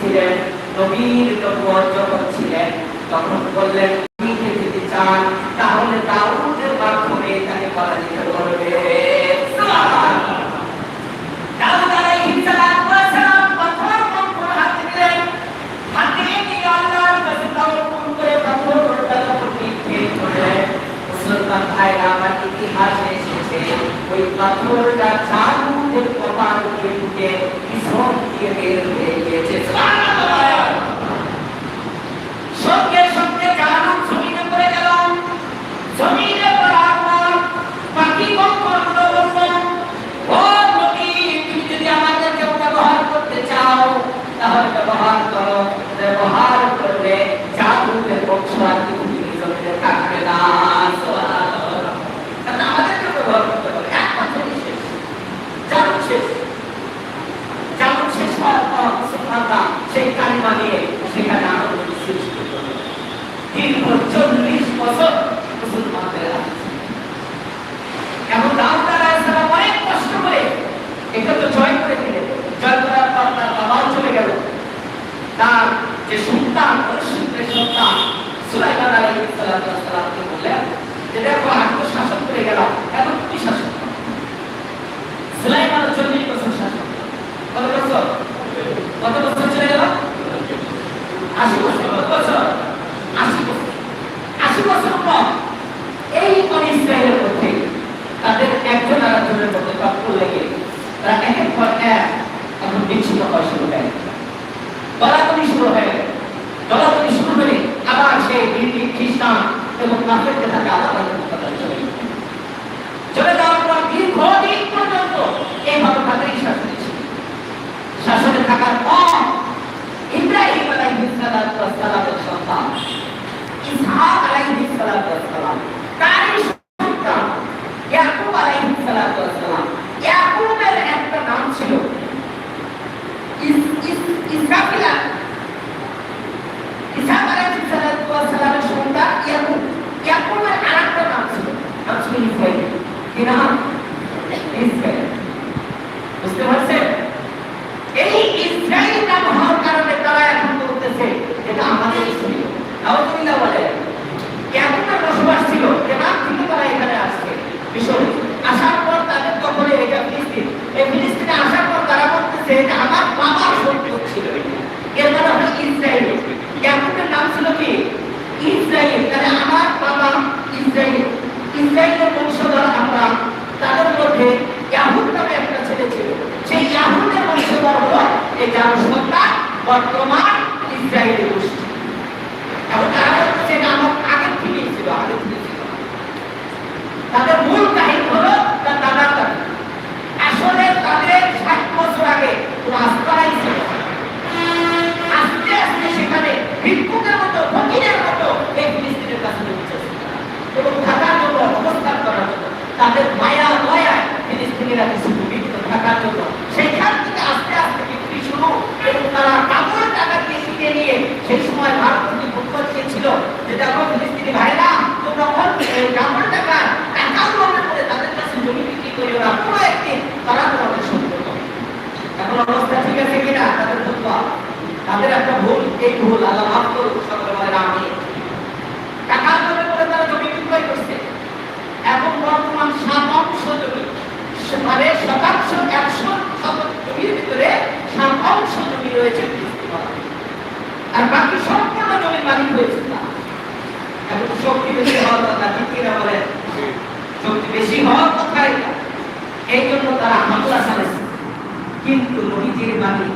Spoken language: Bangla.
ছিলেন নবীর যখন ছিলেন, তখন বললেন মিঠে যদি চান, তাহলে দাউদের মাধ্যমে তাকে পরাজিত করবে ভাইরা আমার ইতিহাসে এসেছে, ওই পাথরটা চারুদের কপাল ঢুকে ভীষণ দিয়ে বের তাহলে ব্যবহার করো ব্যবহার করলে জাদুদের বংশ আর তুমি জমিনে থাকবে না সুবহানাল্লাহ। কারণ আমাদেরকে ব্যবহার করতে হবে একমাত্র শেষ জাদু শেষ যেমন শেষ হওয়ার পর মুসলমানরা সেই কালিমা নিয়ে সেখানে আনন্দ সৃষ্টি করল দীর্ঘ চল্লিশ বছর মুসলমানদের আছে এমন দাউদ আলাইহিসসালাম অনেক কষ্ট করে এটা তো জয় করে দিলেন জয় করার পর তার বাবাও চলে গেল তার যে সন্তান পরিশুদ্ধের সন্তান সুলাইমান আলাইহিসসালামকে বললেন যে দেখো আমি তো শাসন করে গেলাম এখন তুমি শাসন করো। সুলাইমান চল্লিশ বছর শাসন করল। কত বছর কত বছর চলে গেল? বছর, কত বছর? আশি এই একজন আর একজনের মধ্যে টক্কর লেগে তারা একের পর এক এখন বিচ্ছিন্ন হওয়া শুরু হয়ে গেল। গলাগলি শুরু হয়ে আবার সেই হিন্দু চলে চলে থাকার পর ইব্রাহিম আলাইহিস সালামের সন্তান ইসহাক আলাইহিস সালাম তারই সন্তান ইয়াকুব আলাইহিস সালাম ইয়াকুবের একটা নাম ছিল ইস ইস ইসরাফিলা ইসহাক আলাইহিস সালামের সন্তান ইয়াকুব ইয়াকুবের আরেকটা নাম ছিল নাম ছিল ইসরাইল কি নাম ইসরাইল বুঝতে পারছেন এই ইসরাইল নাম হওয়ার কারণে তারা এখন বলতেছে এটা আমাদের ছিল আলহামদুলিল্লাহ বলে কেমন বসবাস ছিল কেনার থেকে তারা এখানে আসছে আসার পর তাদের দখলে এটা ফিলিস্তিন। এই ফিলিস্তিনে আসার পর তারা বলতেছে, এটা আমার বাবার সম্পদ ছিল এর মানে হলো ইসরায়েল। নাম ছিল কি? ইসরায়েল। তাহলে আমার বাবা ইসরায়েল। ইসরায়েলের বংশধর আমরা। তাদের মধ্যে ইয়াহুদ নামে একটা ছেলে ছিল। সেই ইয়াহুদের বংশধর হলো বর্তমান ইসরায়েলের গোষ্ঠী এবং তারা বলছে এটা আমার আগের থেকেই ছিল আগের থেকে ছিল তাদের মূল কাহিনী হলো তার দাদার দাদি আসলে তাদের ষাট বছর আগে কোনো আস্তারাই ছিল না। আস্তে আস্তে সেখানে ভিক্ষুকের মতো ফকিরের মতো এই ফিলিস্তিনের কাছে পৌঁছেছে এবং থাকার জন্য অবস্থান করার জন্য তাদের মায়া দয়ায় ফিলিস্তিনিরা কিছু বিভিন্ন থাকার জন্য। সেখান থেকে আস্তে আস্তে বিক্রি শুরু এবং তারা কাপড় টাকা দিয়ে শিখে নিয়ে সেই সময় ভারত ভূখণ্ড ছিল যে, দেখো ফিলিস্তিনি ভাইরা তোমরা কাপড় টাকা করে তাদের কাছে জমি বিক্রি করি ওরা পুরো একদিন তারা তোমাদের সম্পর্ক এখন অবস্থা ঠিক আছে কিনা? তাদের ফতোয়া তাদের একটা ভুল, এই ভুল, আল্লাহ মাফ করুক বলে আমি টাকা জমে করে তারা জমি বিক্রয় করছে এখন বর্তমান শতাংশ জমি মানে শতাংশ একশো শতাংশ জমির ভিতরে শতাংশ জমি রয়েছে ফিলিস্তিনিরা। আর বাকি সম্পূর্ণ জমির মালিক হয়েছে না এখন শক্তি বেশি হওয়ার কথা ঠিক কিনা বলেন শক্তি বেশি হওয়ার কথাই। এই জন্য তারা হামলা চালাইছে কিন্তু নবীজির বাণী